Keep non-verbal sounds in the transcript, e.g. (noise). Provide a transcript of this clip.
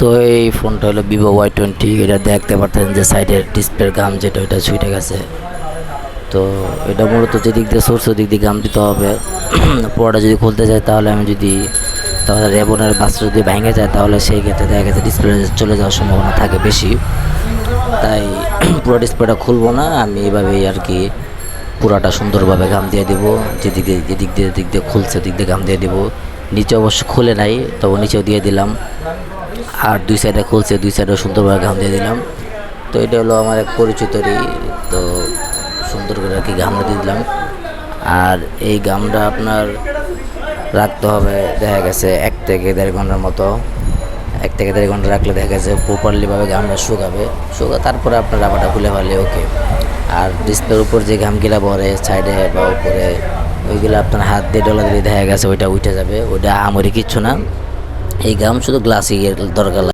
তো এই ফোনটা হলো ভিভো ওয়াই টোয়েন্টি এটা দেখতে পারতেন যে সাইডের ডিসপ্লের গাম যেটা, ওইটা ছুটে গেছে। তো এটা মূলত যেদিক দিয়ে সোর্স দিক দিয়ে গাম দিতে হবে। (clears throat) পুরোটা যদি খুলতে যায়, তাহলে আমি যদি তাহলে রেবনের বাসটা যদি ভেঙে যায়, তাহলে সেই ক্ষেত্রে দেখা গেছে ডিসপ্লে চলে যাওয়ার সম্ভাবনা থাকে বেশি। তাই (clears throat) পুরো ডিসপ্লেটা খুলবো না, আমি এভাবেই আর কি পুরাটা সুন্দরভাবে গাম দিয়ে দেবো। যেদিক দিয়ে যেদিক দিয়ে দিক দিয়ে খুলছে দিক দিয়ে গাম দিয়ে দেবো। নিচে অবশ্য খুলে নাই, তবে নিচেও দিয়ে দিলাম। আর দুই সাইডে খুলছে, দুই সাইডেও সুন্দরভাবে ঘাম দিয়ে দিলাম। তো এটা হলো আমার এক পরিচিতরই তো সুন্দর করে আর কি ঘামটা দিয়ে দিলাম। আর এই গামটা আপনার রাখতে হবে, দেখা গেছে এক থেকে দেড় ঘণ্টার মতো। এক থেকে দেড় ঘণ্টা রাখলে দেখা গেছে প্রপারলিভাবে ঘামটা শুকাবে। শুকা, তারপরে আপনার রাবারটা খুলে ফেলে ওকে আর ডিসপ্লের উপর যে ঘামগুলা পরে সাইডে বা উপরে, ওইগুলো আপনার হাত দিয়ে ডলা দিলে দেখা গেছে ওইটা উঠে যাবে। ওইটা আমরি কিচ্ছু না। এই গাম শুধু গ্লাসই দরকার লাগে।